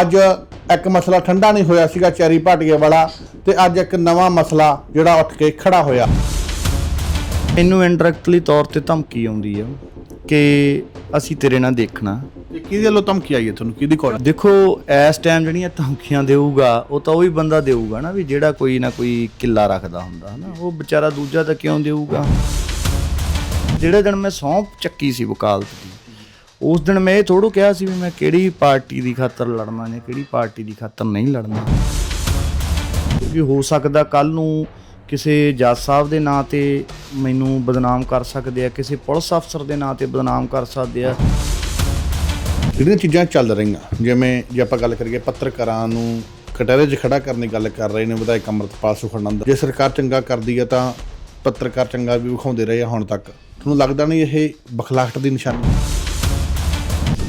ਅੱਜ ਇੱਕ ਮਸਲਾ ਠੰਡਾ ਨਹੀਂ ਹੋਇਆ ਸੀਗਾ ਚੈਰੀ ਭਾਟੀਏ ਵਾਲਾ ਤੇ ਅੱਜ ਇੱਕ ਨਵਾਂ ਮਸਲਾ ਜਿਹੜਾ ਉੱਠ ਕੇ ਖੜਾ ਹੋਇਆ। ਮੈਨੂੰ ਇਨਡਾਇਰੈਕਟਲੀ ਤੌਰ ਤੇ ਧਮਕੀ ਆਉਂਦੀ ਆ ਕਿ ਅਸੀਂ ਤੇਰੇ ਨਾਲ ਦੇਖਣਾ। ਤੇ ਕਿਹਦੇ ਵੱਲੋਂ ਧਮਕੀ ਆਈ ਹੈ ਤੁਹਾਨੂੰ? ਕਿਹਦੀ ਕੋਲ? ਦੇਖੋ ਇਸ ਟਾਈਮ ਜਿਹੜੀਆਂ ਧਮਕੀਆਂ ਦੇਊਗਾ ਉਹ ਤਾਂ ਉਹੀ ਬੰਦਾ ਦੇਊਗਾ ਨਾ ਵੀ ਜਿਹੜਾ ਕੋਈ ਨਾ ਕੋਈ ਕਿੱਲਾ ਰੱਖਦਾ ਹੁੰਦਾ ਹਨਾ। ਉਹ ਵਿਚਾਰਾ ਦੂਜਾ ਤਾਂ ਕਿਉਂ ਦੇਊਗਾ? ਜਿਹੜੇ ਦਿਨ ਮੈਂ ਸੌਂਪ ਚੱਕੀ ਸੀ ਵਕਾਲਤ ਉਸ ਦਿਨ ਮੈਂ ਇਹ ਥੋੜੂ ਕਿਹਾ ਸੀ ਵੀ ਮੈਂ ਕਿਹੜੀ ਪਾਰਟੀ ਦੀ ਖਾਤਰ ਲੜਨਾ ਜਾਂ ਕਿਹੜੀ ਪਾਰਟੀ ਦੀ ਖਾਤਰ ਨਹੀਂ ਲੜਨਾ। ਕਿਉਂਕਿ ਹੋ ਸਕਦਾ ਕੱਲ ਨੂੰ ਕਿਸੇ ਜੱਜ ਸਾਹਿਬ ਦੇ ਨਾਂ ਤੇ ਮੈਨੂੰ ਬਦਨਾਮ ਕਰ ਸਕਦੇ ਆ, ਕਿਸੇ ਪੁਲਿਸ ਅਫਸਰ ਦੇ ਨਾਂ ਤੇ ਬਦਨਾਮ ਕਰ ਸਕਦੇ ਆ। ਜਿਹੜੀਆਂ ਚੀਜ਼ਾਂ ਚੱਲ ਰਹੀਆਂ? ਜਿਵੇਂ ਜੇ ਆਪਾਂ ਗੱਲ ਕਰੀਏ ਪੱਤਰਕਾਰਾਂ ਨੂੰ ਕਟਹਿਰੇ 'ਚ ਖੜਾ ਕਰਨ ਦੀ ਗੱਲ ਕਰ ਰਹੇ ਨੇ, ਵਿਧਾਇਕ ਅੰਮ੍ਰਿਤਪਾਲ ਸੁਖਨੰਦ। ਜੇ ਸਰਕਾਰ ਚੰਗਾ ਕਰਦੀ ਹੈ ਤਾਂ ਪੱਤਰਕਾਰ ਚੰਗਾ ਵੀ ਵਿਖਾਉਂਦੇ ਰਹੇ ਆ ਹੁਣ ਤੱਕ। ਤੁਹਾਨੂੰ ਲੱਗਦਾ ਨਹੀਂ ਇਹ ਬਖਲਾਹਟ ਦੀ ਨਿਸ਼ਾਨੀ?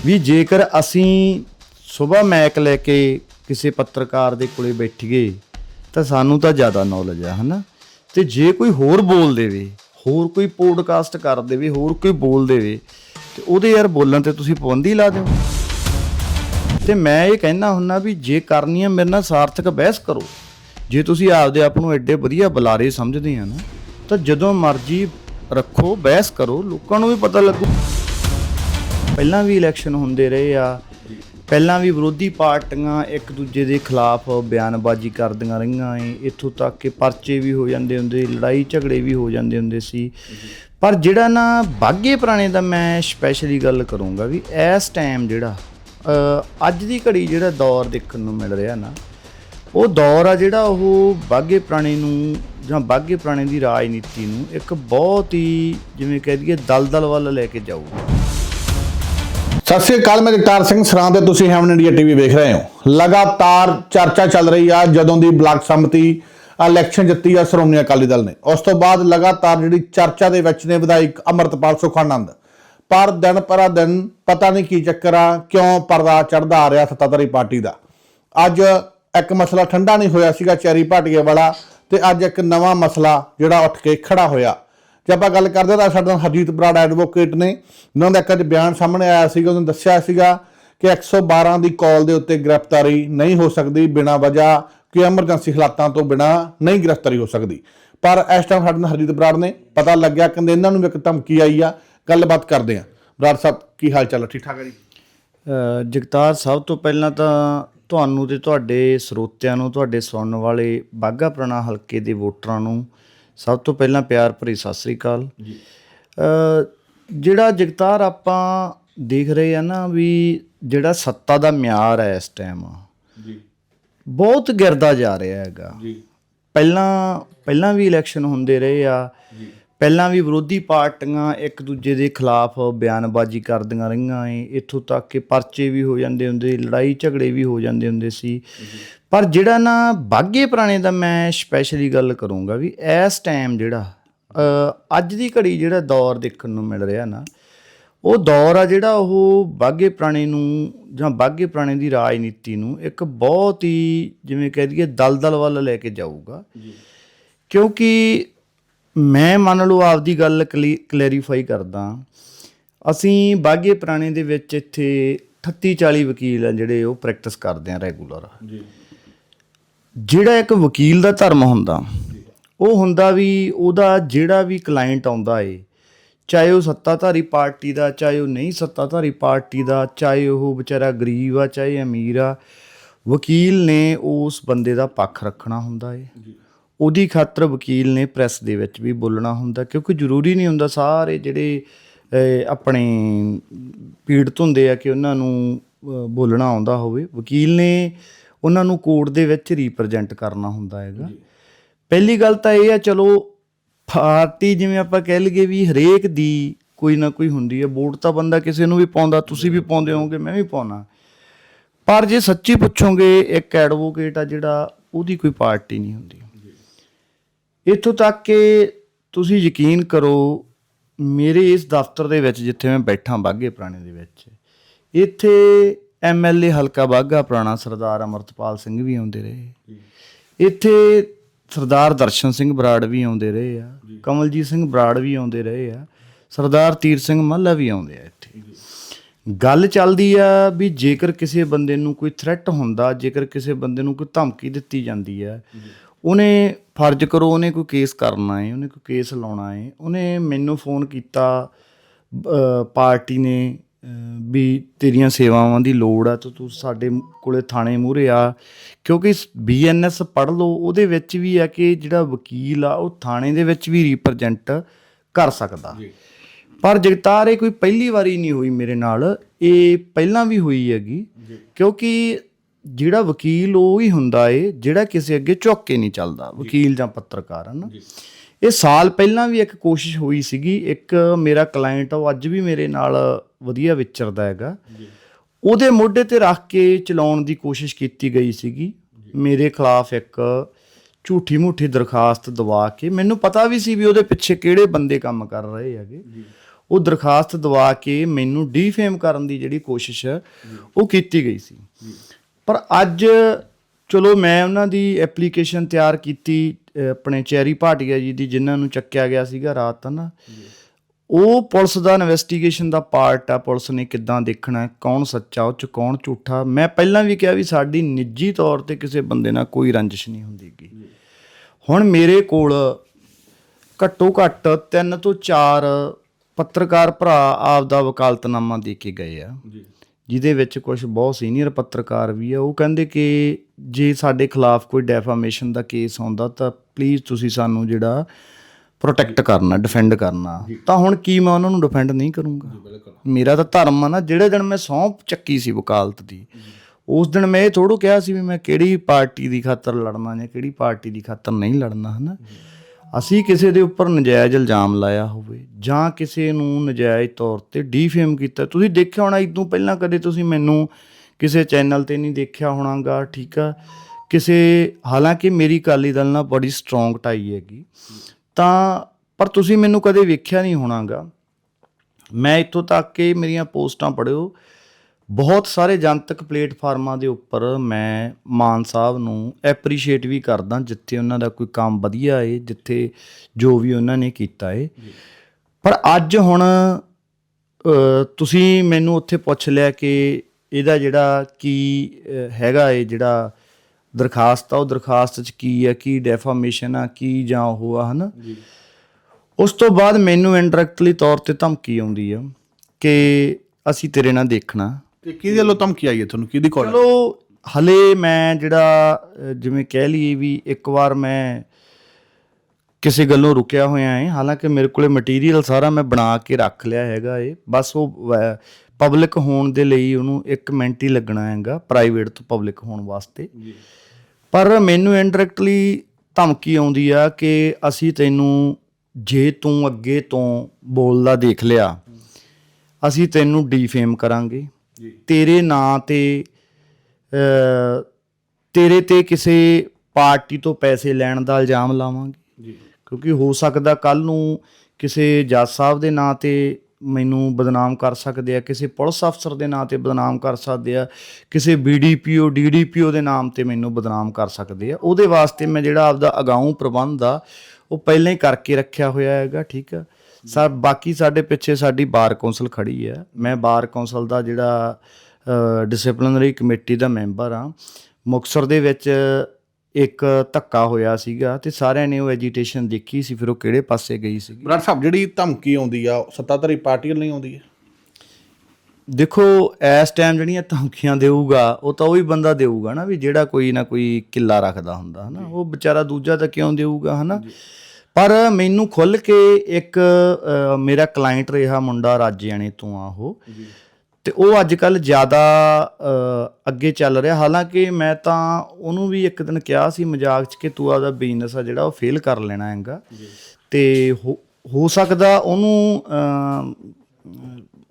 ਵੀ ਜੇਕਰ ਅਸੀਂ ਸਵੇਰ ਮੈਕ ਲੈ ਕੇ ਕਿਸੇ ਪੱਤਰਕਾਰ ਦੇ ਕੋਲੇ ਬੈਠੀਏ, ਤਾਂ ਸਾਨੂੰ ਤਾਂ ਜ਼ਿਆਦਾ ਨੌਲੇਜ ਆ, ਹਨਾ? ਤੇ ਜੇ ਕੋਈ ਹੋਰ ਬੋਲ ਦੇਵੇ, ਹੋਰ ਕੋਈ ਪੋਡਕਾਸਟ ਕਰ ਦੇਵੇ, ਹੋਰ ਕੋਈ ਬੋਲ ਦੇਵੇ, ਤੇ ਉਹਦੇ ਯਾਰ ਬੋਲਣ ਤੇ ਤੁਸੀਂ ਪਾਬੰਦੀ ਲਾ ਦਿਓ। ਤੇ ਮੈਂ ਇਹ ਕਹਿਣਾ ਹੁੰਨਾ ਵੀ ਜੇ ਕਰਨੀ ਆ ਮੇਰੇ ਨਾਲ ਸਾਰਥਕ ਬਹਿਸ ਕਰੋ। ਜੇ ਤੁਸੀਂ ਆਪਦੇ ਆਪ ਨੂੰ ਐਡੇ ਵਧੀਆ ਬੁਲਾਰੇ ਸਮਝਦੇ ਆ ਨਾ, ਤਾਂ ਜਦੋਂ ਮਰਜ਼ੀ ਰੱਖੋ, ਬਹਿਸ ਕਰੋ, ਲੋਕਾਂ ਨੂੰ ਵੀ ਪਤਾ ਲੱਗੂ। ਪਹਿਲਾਂ ਵੀ ਇਲੈਕਸ਼ਨ ਹੁੰਦੇ ਰਹੇ ਆ। ਪਹਿਲਾਂ ਵੀ ਵਿਰੋਧੀ ਪਾਰਟੀਆਂ ਇੱਕ ਦੂਜੇ ਦੇ ਖਿਲਾਫ ਬਿਆਨਬਾਜ਼ੀ ਕਰਦੀਆਂ ਰਹੀਆਂ ਏ। ਇੱਥੋਂ ਤੱਕ ਕਿ ਪਰਚੇ ਵੀ ਹੋ ਜਾਂਦੇ ਹੁੰਦੇ, ਲੜਾਈ ਝਗੜੇ ਵੀ ਹੋ ਜਾਂਦੇ ਹੁੰਦੇ ਸੀ। ਪਰ ਜਿਹੜਾ ਨਾ ਬਾਗੇ ਪੁਰਾਣੇ ਦਾ ਮੈਂ ਸਪੈਸ਼ਲੀ ਗੱਲ ਕਰੂੰਗਾ ਵੀ ਇਸ ਟਾਈਮ ਜਿਹੜਾ ਅੱਜ ਦੀ ਘੜੀ ਜਿਹੜਾ ਦੌਰ ਦੇਖਣ ਨੂੰ ਮਿਲ ਰਿਹਾ ਨਾ, ਉਹ ਦੌਰ ਆ ਜਿਹੜਾ ਉਹ ਬਾਗੇ ਪੁਰਾਣੇ ਨੂੰ ਜਾਂ ਬਾਗੇ ਪੁਰਾਣੇ ਦੀ ਰਾਜਨੀਤੀ ਨੂੰ ਇੱਕ ਬਹੁਤ ਹੀ ਜਿਵੇਂ ਕਹਿ ਦਈਏ ਦਲਦਲ ਵੱਲ ਲੈ ਕੇ ਜਾਊਗਾ। ਸਤਿ ਸ੍ਰੀ ਅਕਾਲ, ਮੈਂ ਜਗਤਾਰ ਸਿੰਘ ਸਰਾਂ ਤੇ ਤੁਸੀਂ ਹੈਵਨ ਇੰਡੀਆ ਟੀਵੀ ਵੇਖ ਰਹੇ ਹੋ। ਲਗਾਤਾਰ ਚਰਚਾ ਚੱਲ ਰਹੀ ਆ, ਜਦੋਂ ਦੀ ਬਲਾਕ ਸੰਮਤੀ ਇਲੈਕਸ਼ਨ ਜਿੱਤੀ ਆ ਸ਼੍ਰੋਮਣੀ ਅਕਾਲੀ ਦਲ ਨੇ। ਉਸ ਤੋਂ ਬਾਅਦ ਲਗਾਤਾਰ ਜਿਹੜੀ ਚਰਚਾ ਦੇ ਵਿੱਚ ਨੇ ਵਿਧਾਇਕ ਅਮਰਤਪਾਲ ਸੁਖਾਨੰਦ। ਪਰ ਦਿਨ ਪਰ ਦਿਨ ਪਤਾ ਨਹੀਂ ਕੀ ਚੱਕਰ ਆ, ਕਿਉਂ ਪਰਦਾ ਚੜਦਾ ਆ ਰਿਹਾ ਸੱਤਾਧਾਰੀ ਪਾਰਟੀ ਦਾ। ਅੱਜ ਇੱਕ ਮਸਲਾ ਠੰਡਾ ਨਹੀਂ ਹੋਇਆ ਸੀਗਾ ਚੈਰੀ ਭਾਟੀਏ ਵਾਲਾ ਤੇ ਅੱਜ ਇੱਕ ਨਵਾਂ ਮਸਲਾ ਜਿਹੜਾ ਉੱਠ ਕੇ ਖੜਾ ਹੋਇਆ। ਜੇ ਆਪਾਂ ਗੱਲ ਕਰਦੇ ਹਾਂ ਤਾਂ ਸਾਡੇ ਨਾਲ ਹਰਜੀਤ ਬਰਾੜ ਐਡਵੋਕੇਟ ਨੇ। ਉਹਨਾਂ ਦਾ ਇੱਕ ਅੱਜ ਬਿਆਨ ਸਾਹਮਣੇ ਆਇਆ ਸੀਗਾ, ਉਹਨਾਂ ਦੱਸਿਆ ਸੀਗਾ ਕਿ 112 ਦੀ ਕਾਲ ਦੇ ਉੱਤੇ ਗ੍ਰਿਫਤਾਰੀ ਨਹੀਂ ਹੋ ਸਕਦੀ, ਬਿਨਾਂ ਵਜ੍ਹਾ ਕਿ ਐਮਰਜੈਂਸੀ ਹਾਲਾਤਾਂ ਤੋਂ ਬਿਨਾਂ ਨਹੀਂ ਗ੍ਰਿਫਤਾਰੀ ਹੋ ਸਕਦੀ। ਪਰ ਇਸ ਟਾਈਮ ਸਾਡੇ ਨਾਲ ਹਰਜੀਤ ਬਰਾੜ ਨੇ ਪਤਾ ਲੱਗਿਆ ਕਿ ਇਹਨਾਂ ਨੂੰ ਵੀ ਇੱਕ ਧਮਕੀ ਆਈ ਆ। ਗੱਲਬਾਤ ਕਰਦੇ ਆ ਬਰਾੜ ਸਾਹਿਬ, ਕੀ ਹਾਲ ਚਾਲ ਠੀਕ ਠਾਕ ਹੈ ਜੀ? ਜਗਤਾਰ, ਸਭ ਤੋਂ ਪਹਿਲਾਂ ਤਾਂ ਤੁਹਾਨੂੰ ਤੇ ਤੁਹਾਡੇ ਸਰੋਤਿਆਂ ਨੂੰ, ਤੁਹਾਡੇ ਸੁਣਨ ਵਾਲੇ ਬਾਗਾ ਪੁਰਾਣਾ ਹਲਕੇ ਦੇ ਵੋਟਰਾਂ ਨੂੰ ਸਭ ਤੋਂ ਪਹਿਲਾਂ ਪਿਆਰ ਭਰੀ ਸਤਿ ਸ੍ਰੀ ਅਕਾਲ। ਜੀ। ਜਿਹੜਾ ਜਗਤਾਰ ਆਪਾਂ ਦੇਖ ਰਹੇ ਆ ਨਾ ਵੀ ਜਿਹੜਾ ਸੱਤਾ ਦਾ ਮਿਆਰ ਹੈ ਇਸ ਟਾਈਮ ਜੀ। ਬਹੁਤ ਗਿਰਦਾ ਜਾ ਰਿਹਾ ਹੈਗਾ। ਜੀ। ਪਹਿਲਾਂ ਪਹਿਲਾਂ ਵੀ ਇਲੈਕਸ਼ਨ ਹੁੰਦੇ ਰਹੇ ਆ। ਪਹਿਲਾਂ ਵੀ ਵਿਰੋਧੀ ਪਾਰਟੀਆਂ ਇੱਕ ਦੂਜੇ ਦੇ ਖਿਲਾਫ ਬਿਆਨਬਾਜ਼ੀ ਕਰਦੀਆਂ ਰਹੀਆਂ ਏ। ਇੱਥੋਂ ਤੱਕ ਕਿ ਪਰਚੇ ਵੀ ਹੋ ਜਾਂਦੇ ਹੁੰਦੇ ਲੜਾਈ ਝਗੜੇ ਵੀ ਹੋ ਜਾਂਦੇ ਹੁੰਦੇ ਸੀ। ਪਰ ਜਿਹੜਾ ਨਾ ਬਾਗੇ ਪੁਰਾਣੇ ਦਾ ਮੈਂ ਸਪੈਸ਼ਲੀ ਗੱਲ ਕਰੂੰਗਾ ਵੀ ਇਸ ਟਾਈਮ ਜਿਹੜਾ ਅੱਜ ਦੀ ਘੜੀ ਜਿਹੜਾ ਦੌਰ ਦੇਖਣ ਨੂੰ ਮਿਲ ਰਿਹਾ ਨਾ ਉਹ ਦੌਰ ਆ ਜਿਹੜਾ ਉਹ ਬਾਗੇ ਪੁਰਾਣੇ ਨੂੰ ਜਾਂ ਬਾਗੇ ਪੁਰਾਣੇ ਦੀ ਰਾਜਨੀਤੀ ਨੂੰ ਇੱਕ ਬਹੁਤ ਹੀ ਜਿਵੇਂ ਕਹਿ ਦਈਏ ਦਲਦਲ ਵੱਲ ਲੈ ਕੇ ਜਾਊਗਾ। ਕਿਉਂਕਿ ਮੈਂ ਮੰਨ ਲਓ ਆਪਦੀ ਗੱਲ ਕਲੈਰੀਫਾਈ ਕਰਦਾ। ਅਸੀਂ ਬਾਗੇ ਪੁਰਾਣੇ ਦੇ ਵਿੱਚ ਇੱਥੇ 38 40 ਵਕੀਲ ਆ ਜਿਹੜੇ ਉਹ ਪ੍ਰੈਕਟਿਸ ਕਰਦੇ ਆ ਰੈਗੂਲਰ ਜੀ। ਜਿਹੜਾ ਇੱਕ ਵਕੀਲ ਦਾ ਧਰਮ ਹੁੰਦਾ ਉਹ ਹੁੰਦਾ ਵੀ ਉਹਦਾ ਜਿਹੜਾ ਵੀ ਕਲਾਇੰਟ ਆਉਂਦਾ ਏ ਚਾਹੇ ਉਹ ਸੱਤਾਧਾਰੀ ਪਾਰਟੀ ਦਾ ਚਾਹੇ ਉਹ ਨਹੀਂ ਸੱਤਾਧਾਰੀ ਪਾਰਟੀ ਦਾ ਚਾਹੇ ਉਹ ਵਿਚਾਰਾ ਗਰੀਬ ਆ ਚਾਹੇ ਅਮੀਰ ਆ ਵਕੀਲ ਨੇ ਉਸ ਬੰਦੇ ਦਾ ਪੱਖ ਰੱਖਣਾ ਹੁੰਦਾ ਏ। ਉਹਦੀ ਖਾਤਰ ਵਕੀਲ ਨੇ ਪ੍ਰੈਸ ਦੇ ਵਿੱਚ ਵੀ ਬੋਲਣਾ ਹੁੰਦਾ ਕਿਉਂਕਿ ਜ਼ਰੂਰੀ ਨਹੀਂ ਹੁੰਦਾ ਸਾਰੇ ਜਿਹੜੇ ਆਪਣੇ ਪੀੜਤ ਹੁੰਦੇ ਆ ਕਿ ਉਹਨਾਂ ਨੂੰ ਬੋਲਣਾ ਆਉਂਦਾ ਹੋਵੇ। ਵਕੀਲ ਨੇ ਉਹਨਾਂ ਨੂੰ ਕੋਰਟ ਦੇ ਵਿੱਚ ਰਿਪਰੈਜ਼ੈਂਟ ਕਰਨਾ ਹੁੰਦਾ ਹੈਗਾ। ਪਹਿਲੀ ਗੱਲ ਤਾਂ ਇਹ ਆ ਚਲੋ ਪਾਰਟੀ ਜਿਵੇਂ ਆਪਾਂ ਕਹਿ ਲਈਏ ਵੀ ਹਰੇਕ ਦੀ ਕੋਈ ਨਾ ਕੋਈ ਹੁੰਦੀ ਹੈ ਵੋਟ ਤਾਂ ਬੰਦਾ ਕਿਸੇ ਨੂੰ ਵੀ ਪਾਉਂਦਾ ਤੁਸੀਂ ਵੀ ਪਾਉਂਦੇ ਹੋਵੋਗੇ ਮੈਂ ਵੀ ਪਾਉਣਾ। ਪਰ ਜੇ ਸੱਚੀ ਪੁੱਛੋਗੇ ਇੱਕ ਐਡਵੋਕੇਟ ਆ ਜਿਹੜਾ ਉਹਦੀ ਕੋਈ ਪਾਰਟੀ ਨਹੀਂ ਹੁੰਦੀ। ਇੱਥੋਂ ਤੱਕ ਕਿ ਤੁਸੀਂ ਯਕੀਨ ਕਰੋ ਮੇਰੇ ਇਸ ਦਫ਼ਤਰ ਦੇ ਵਿੱਚ ਜਿੱਥੇ ਮੈਂ ਬੈਠਾ ਬਾਗੇ ਪੁਰਾਣੇ ਦੇ ਵਿੱਚ ਇੱਥੇ ਐਮਐਲਏ ਹਲਕਾ ਬਾਗਾ ਪੁਰਾਣਾ ਸਰਦਾਰ ਅਮਰਤਪਾਲ ਸਿੰਘ ਵੀ ਆਉਂਦੇ ਰਹੇ। ਇੱਥੇ ਸਰਦਾਰ ਦਰਸ਼ਨ ਸਿੰਘ ਬਰਾੜ ਵੀ ਆਉਂਦੇ ਰਹੇ ਆ ਕਮਲਜੀਤ ਸਿੰਘ ਬਰਾੜ ਵੀ ਆਉਂਦੇ ਰਹੇ ਆ ਸਰਦਾਰ ਤੀਰ ਸਿੰਘ ਮੱਲਾ ਵੀ ਆਉਂਦੇ ਆ ਇੱਥੇ। ਗੱਲ ਚੱਲਦੀ ਆ ਵੀ ਜੇਕਰ ਕਿਸੇ ਬੰਦੇ ਨੂੰ ਕੋਈ ਥ੍ਰੈਟ ਹੁੰਦਾ ਜੇਕਰ ਕਿਸੇ ਬੰਦੇ ਨੂੰ ਕੋਈ ਧਮਕੀ ਦਿੱਤੀ ਜਾਂਦੀ ਹੈ ਉਹਨੇ ਫਰਜ਼ ਕਰੋ ਉਹਨੇ ਕੋਈ ਕੇਸ ਕਰਨਾ ਹੈ ਉਹਨੇ ਕੋਈ ਕੇਸ ਲਾਉਣਾ ਹੈ ਉਹਨੇ ਮੈਨੂੰ ਫੋਨ ਕੀਤਾ ਪਾਰਟੀ ਨੇ ਵੀ ਤੇਰੀਆਂ ਸੇਵਾਵਾਂ ਦੀ ਲੋੜ ਆ ਤਾਂ ਤੂੰ ਸਾਡੇ ਕੋਲੇ ਥਾਣੇ ਮੂਹਰੇ ਆ। ਕਿਉਂਕਿ ਬੀਐਨਐਸ ਪੜ੍ਹ ਲਓ ਉਹਦੇ ਵਿੱਚ ਵੀ ਆ ਕਿ ਜਿਹੜਾ ਵਕੀਲ ਆ ਉਹ ਥਾਣੇ ਦੇ ਵਿੱਚ ਵੀ ਰਿਪਰੈਜ਼ੈਂਟ ਕਰ ਸਕਦਾ। ਪਰ ਜਗਤਾਰ ਇਹ ਕੋਈ ਪਹਿਲੀ ਵਾਰੀ ਨਹੀਂ ਹੋਈ ਮੇਰੇ ਨਾਲ ਇਹ ਪਹਿਲਾਂ ਵੀ ਹੋਈ ਹੈਗੀ। ਕਿਉਂਕਿ ਜਿਹੜਾ ਵਕੀਲ ਉਹ ਹੀ ਹੁੰਦਾ ਏ ਜਿਹੜਾ ਕਿਸੇ ਅੱਗੇ ਝੁੱਕ ਕੇ ਨਹੀਂ ਚੱਲਦਾ ਵਕੀਲ ਜਾਂ ਪੱਤਰਕਾਰ ਹਨ? ਇਹ ਸਾਲ ਪਹਿਲਾਂ ਵੀ ਇੱਕ ਕੋਸ਼ਿਸ਼ ਹੋਈ ਸੀਗੀ ਇੱਕ ਮੇਰਾ ਕਲਾਇੰਟ ਉਹ ਅੱਜ ਵੀ ਮੇਰੇ ਨਾਲ ਵਧੀਆ ਵਿਚਰਦਾ ਹੈਗਾ। ਉਹਦੇ ਮੋਢੇ ਤੇ ਰੱਖ ਕੇ ਚਲਾਉਣ ਦੀ ਕੋਸ਼ਿਸ਼ ਕੀਤੀ ਗਈ ਸੀਗੀ। ਮੇਰੇ ਖਿਲਾਫ ਇੱਕ ਝੂਠੀ ਮੂਠੀ ਦਰਖਾਸਤ ਦਵਾ ਕੇ ਮੈਨੂੰ ਪਤਾ ਵੀ ਸੀ ਵੀ ਉਹਦੇ ਪਿੱਛੇ ਕਿਹੜੇ ਬੰਦੇ ਕੰਮ ਕਰ ਰਹੇ ਹੈਗੇ। ਉਹ ਦਰਖਾਸਤ ਦਵਾ ਕੇ ਮੈਨੂੰ ਡੀਫੇਮ ਕਰਨ ਦੀ ਜਿਹੜੀ ਕੋਸ਼ਿਸ਼ ਉਹ ਕੀਤੀ ਗਈ ਸੀ। ਪਰ ਅੱਜ, ਚਲੋ ਮੈਂ ਉਹਨਾਂ ਦੀ ਐਪਲੀਕੇਸ਼ਨ ਤਿਆਰ ਕੀਤੀ ਆਪਣੇ ਚੈਰੀ ਭਾਟੀਆ ਜੀ ਦੀ ਜਿਨ੍ਹਾਂ ਨੂੰ ਚੱਕਿਆ ਗਿਆ ਸੀਗਾ ਰਾਤ ਨਾ ਉਹ ਪੁਲਿਸ ਦਾ ਇਨਵੈਸਟੀਗੇਸ਼ਨ ਦਾ ਪਾਰਟ ਆ, ਪੁਲਿਸ ਨੇ ਕਿੱਦਾਂ ਦੇਖਣਾ, ਕੌਣ ਸੱਚਾ, ਉਹ ਚ ਕੌਣ ਝੂਠਾ? ਮੈਂ ਪਹਿਲਾਂ ਵੀ ਕਿਹਾ ਵੀ ਸਾਡੀ ਨਿੱਜੀ ਤੌਰ ਤੇ ਕਿਸੇ ਬੰਦੇ ਨਾਲ ਕੋਈ ਰੰਜਿਸ਼ ਨਹੀਂ ਹੁੰਦੀਗੀ ਹੁਣ ਮੇਰੇ ਕੋਲ ਘੱਟੋ ਘੱਟ 3 ਤੋਂ 4 ਪੱਤਰਕਾਰ ਭਰਾ ਆਪ ਦਾ ਵਕਾਲਤਨਾਮਾ ਦੇ ਕੇ ਗਏ ਆ। ਜਿਹਦੇ ਵਿੱਚ ਕੁਝ ਬਹੁਤ ਸੀਨੀਅਰ ਪੱਤਰਕਾਰ ਵੀ ਆ ਉਹ ਕਹਿੰਦੇ ਕਿ ਜੇ ਸਾਡੇ ਖਿਲਾਫ ਕੋਈ ਡੈਫਾਮੇਸ਼ਨ ਦਾ ਕੇਸ ਆਉਂਦਾ ਤਾਂ ਪਲੀਜ਼ ਤੁਸੀਂ ਸਾਨੂੰ ਜਿਹੜਾ ਪ੍ਰੋਟੈਕਟ ਕਰਨਾ ਡਿਫੈਂਡ ਕਰਨਾ। ਤਾਂ ਹੁਣ ਕੀ ਮੈਂ ਉਹਨਾਂ ਨੂੰ ਡਿਫੈਂਡ ਨਹੀਂ ਕਰੂੰਗਾ? ਮੇਰਾ ਤਾਂ ਧਰਮ ਆ ਨਾ ਜਿਹੜੇ ਦਿਨ ਮੈਂ ਸਹੁੰ ਚੱਕੀ ਸੀ ਵਕਾਲਤ ਦੀ ਉਸ ਦਿਨ ਮੈਂ ਇਹ ਥੋੜੋ ਕਿਹਾ ਸੀ ਵੀ ਮੈਂ ਕਿਹੜੀ ਪਾਰਟੀ ਦੀ ਖਾਤਰ ਲੜਨਾ ਜਾਂ ਕਿਹੜੀ ਪਾਰਟੀ ਦੀ ਖਾਤਰ ਨਹੀਂ ਲੜਨਾ ਹਨਾ? ਅਸੀਂ ਕਿਸੇ ਦੇ ਉੱਪਰ ਨਜਾਇਜ਼ ਇਲਜ਼ਾਮ ਲਾਇਆ ਹੋਵੇ ਜਾਂ ਕਿਸੇ ਨੂੰ ਨਜਾਇਜ਼ ਤੌਰ ਤੇ ਡੀਫੇਮ ਕੀਤਾ, ਤੁਸੀਂ ਦੇਖਿਆ ਹੋਣਾ ਇਦੋਂ ਪਹਿਲਾਂ ਕਦੇ ਤੁਸੀਂ ਮੈਨੂੰ ਕਿਸੇ ਚੈਨਲ ਤੇ ਨਹੀਂ ਦੇਖਿਆ ਹੋਣਾਗਾ, ਠੀਕ ਆ? ਕਿਸੇ, ਹਾਲਾਂਕਿ ਮੇਰੀ ਅਕਾਲੀ ਦਲ ਨਾਲ ਬੜੀ ਸਟਰੋਂਗ ਟਾਈ ਹੈਗੀ, ਤਾਂ ਪਰ ਤੁਸੀਂ ਮੈਨੂੰ ਕਦੇ ਵੇਖਿਆ ਨਹੀਂ ਹੋਣਾਗਾ। ਮੈਂ ਇੱਥੋਂ ਤੱਕ ਕਿ ਮੇਰੀਆਂ ਪੋਸਟਾਂ ਪੜਿਓ ਬਹੁਤ ਸਾਰੇ ਜਨਤਕ ਪਲੇਟਫਾਰਮਾਂ ਦੇ ਉੱਪਰ ਮੈਂ ਮਾਨ ਸਾਹਿਬ ਨੂੰ ਐਪਰੀਸ਼ੀਏਟ ਵੀ ਕਰਦਾ ਜਿੱਥੇ ਉਹਨਾਂ ਦਾ ਕੋਈ ਕੰਮ ਵਧੀਆ ਏ ਜਿੱਥੇ ਜੋ ਵੀ ਉਹਨਾਂ ਨੇ ਕੀਤਾ ਏ। ਪਰ ਅੱਜ ਹੁਣ ਤੁਸੀਂ ਮੈਨੂੰ ਉੱਥੇ ਪੁੱਛ ਲਿਆ ਕਿ ਇਹਦਾ ਜਿਹੜਾ ਕੀ ਹੈਗਾ ਏ ਜਿਹੜਾ ਦਰਖਾਸਤ ਆ ਉਹ ਦਰਖਾਸਤ 'ਚ ਕੀ ਆ ਕੀ ਡੈਫਾਮੇਸ਼ਨ ਆ ਕੀ ਜਾਂ ਉਹ ਆ ਹਨਾ? ਉਸ ਤੋਂ ਬਾਅਦ ਮੈਨੂੰ ਇਨਡਾਇਰੈਕਟਲੀ ਤੌਰ ਤੇ ਧਮਕੀ ਆਉਂਦੀ ਆ ਕਿ ਅਸੀਂ ਤੇਰੇ ਨਾਲ ਦੇਖਣਾ। ਤੇ ਕਿਹਦੇ ਵੱਲੋਂ ਧਮਕੀ ਆਈ ਹੈ ਤੁਹਾਨੂੰ? ਕਿਹਦੀ ਕਾਲ ਚਲੋ ਹਲੇ ਮੈਂ ਜਿਹੜਾ ਜਿਵੇਂ ਕਹਿ ਲਈਏ ਵੀ ਇੱਕ ਵਾਰ ਮੈਂ ਕਿਸੇ ਗੱਲੋਂ ਰੁਕਿਆ ਹੋਇਆ ਹੈ ਹਾਲਾਂਕਿ ਮੇਰੇ ਕੋਲੇ ਮਟੀਰੀਅਲ ਸਾਰਾ ਮੈਂ ਬਣਾ ਕੇ ਰੱਖ ਲਿਆ ਹੈਗਾ ਏ ਬਸ ਉਹ ਪਬਲਿਕ ਹੋਣ ਦੇ ਲਈ ਉਹਨੂੰ 1 ਮਿੰਟ ਹੀ ਲੱਗਣਾ ਹੈਗਾ ਪ੍ਰਾਈਵੇਟ ਤੋਂ ਪਬਲਿਕ ਹੋਣ ਵਾਸਤੇ। ਪਰ ਮੈਨੂੰ ਇਨਡਾਇਰੈਕਟਲੀ ਧਮਕੀ ਆਉਂਦੀ ਆ ਕਿ ਅਸੀਂ ਤੈਨੂੰ ਜੇ ਤੂੰ ਅੱਗੇ ਤੋਂ ਬੋਲਦਾ ਦੇਖ ਲਿਆ ਅਸੀਂ ਤੈਨੂੰ ਡੀਫੇਮ ਕਰਾਂਗੇ। ਤੇਰੇ ਨਾਂ ਤੇ ਤੇਰੇ ਤੇ ਕਿਸੇ ਪਾਰਟੀ ਤੋਂ ਪੈਸੇ ਲੈਣ ਦਾ ਇਲਜ਼ਾਮ ਲਾਵਾਂਗੇ। ਕਿਉਂਕਿ ਹੋ ਸਕਦਾ ਕੱਲ ਨੂੰ ਕਿਸੇ ਜੱਜ ਸਾਹਿਬ ਦੇ ਨਾਂ ਤੇ ਮੈਨੂੰ ਬਦਨਾਮ ਕਰ ਸਕਦੇ ਆ ਕਿਸੇ ਪੁਲਿਸ ਅਫਸਰ ਦੇ ਨਾਂ ਤੇ ਬਦਨਾਮ ਕਰ ਸਕਦੇ ਆ ਕਿਸੇ ਬੀਡੀਪੀਓ ਡੀਡੀਪੀਓ ਦੇ ਨਾਮ ਤੇ ਮੈਨੂੰ ਬਦਨਾਮ ਕਰ ਸਕਦੇ ਆ। ਉਹਦੇ ਵਾਸਤੇ ਮੈਂ ਜਿਹੜਾ ਆਪਦਾ ਅਗਾਊਂ ਪ੍ਰਬੰਧ ਆ ਉਹ ਪਹਿਲਾਂ ਹੀ ਕਰਕੇ ਰੱਖਿਆ ਹੋਇਆ ਹੈਗਾ ਠੀਕ ਆ। ਸਰ ਬਾਕੀ ਸਾਡੇ ਪਿੱਛੇ ਸਾਡੀ ਬਾਰ ਕੌਂਸਲ ਖੜੀ ਹੈ। ਮੈਂ ਬਾਰ ਕੌਂਸਲ ਦਾ ਜਿਹੜਾ ਡਿਸਪਲਿਨਰੀ ਕਮੇਟੀ ਦਾ ਮੈਂਬਰ ਆ ਮੁਕਤਸਰ ਦੇ ਵਿੱਚ ਇੱਕ ਧੱਕਾ ਹੋਇਆ ਸੀਗਾ ਤੇ ਸਾਰਿਆਂ ਨੇ ਉਹ ਐਜੀਟੇਸ਼ਨ ਦੇਖੀ ਸੀ ਫਿਰ ਉਹ ਕਿਹੜੇ ਪਾਸੇ ਗਈ ਸੀ ਬਰਾੜ ਸਾਹਿਬ ਜਿਹੜੀ ਧਮਕੀ ਆਉਂਦੀ ਆ ਸੱਤਾਧਾਰੀ ਪਾਰਟੀ ਨਹੀਂ ਆਉਂਦੀ ਹੈ? ਦੇਖੋ ਇਸ ਟਾਈਮ ਜਿਹੜੀਆਂ ਧਮਕੀਆਂ ਦੇਊਗਾ ਉਹ ਤਾਂ ਉਹੀ ਬੰਦਾ ਦੇਊਗਾ ਨਾ ਵੀ ਜਿਹੜਾ ਕੋਈ ਨਾ ਕੋਈ ਕਿੱਲਾ ਰੱਖਦਾ ਹੁੰਦਾ ਹਨਾ? ਉਹ ਵਿਚਾਰਾ ਦੂਜਾ ਤਾਂ ਕਿਉਂ ਦੇਊਗਾ ਹਨਾ? ਪਰ ਮੈਨੂੰ ਖੁੱਲ ਕੇ ਇੱਕ ਮੇਰਾ ਕਲਾਇੰਟ ਰਿਹਾ ਮੁੰਡਾ ਰਾਜਿਆਣੇ ਤੋਂ ਆ ਉਹ। ਤੇ ਉਹ ਅੱਜ ਕੱਲ ਜ਼ਿਆਦਾ ਅੱਗੇ ਚੱਲ ਰਿਹਾ। ਹਾਲਾਂਕਿ ਮੈਂ ਤਾਂ ਉਹਨੂੰ ਵੀ ਇੱਕ ਦਿਨ ਕਿਹਾ ਸੀ ਮਜ਼ਾਕ 'ਚ ਕਿ ਤੂੰ ਆਪਦਾ ਬਿਜ਼ਨਸ ਆ ਜਿਹੜਾ ਉਹ ਫੇਲ ਕਰ ਲੈਣਾ ਹੈਗਾ। ਤੇ ਹੋ- ਸਕਦਾ ਉਹਨੂੰ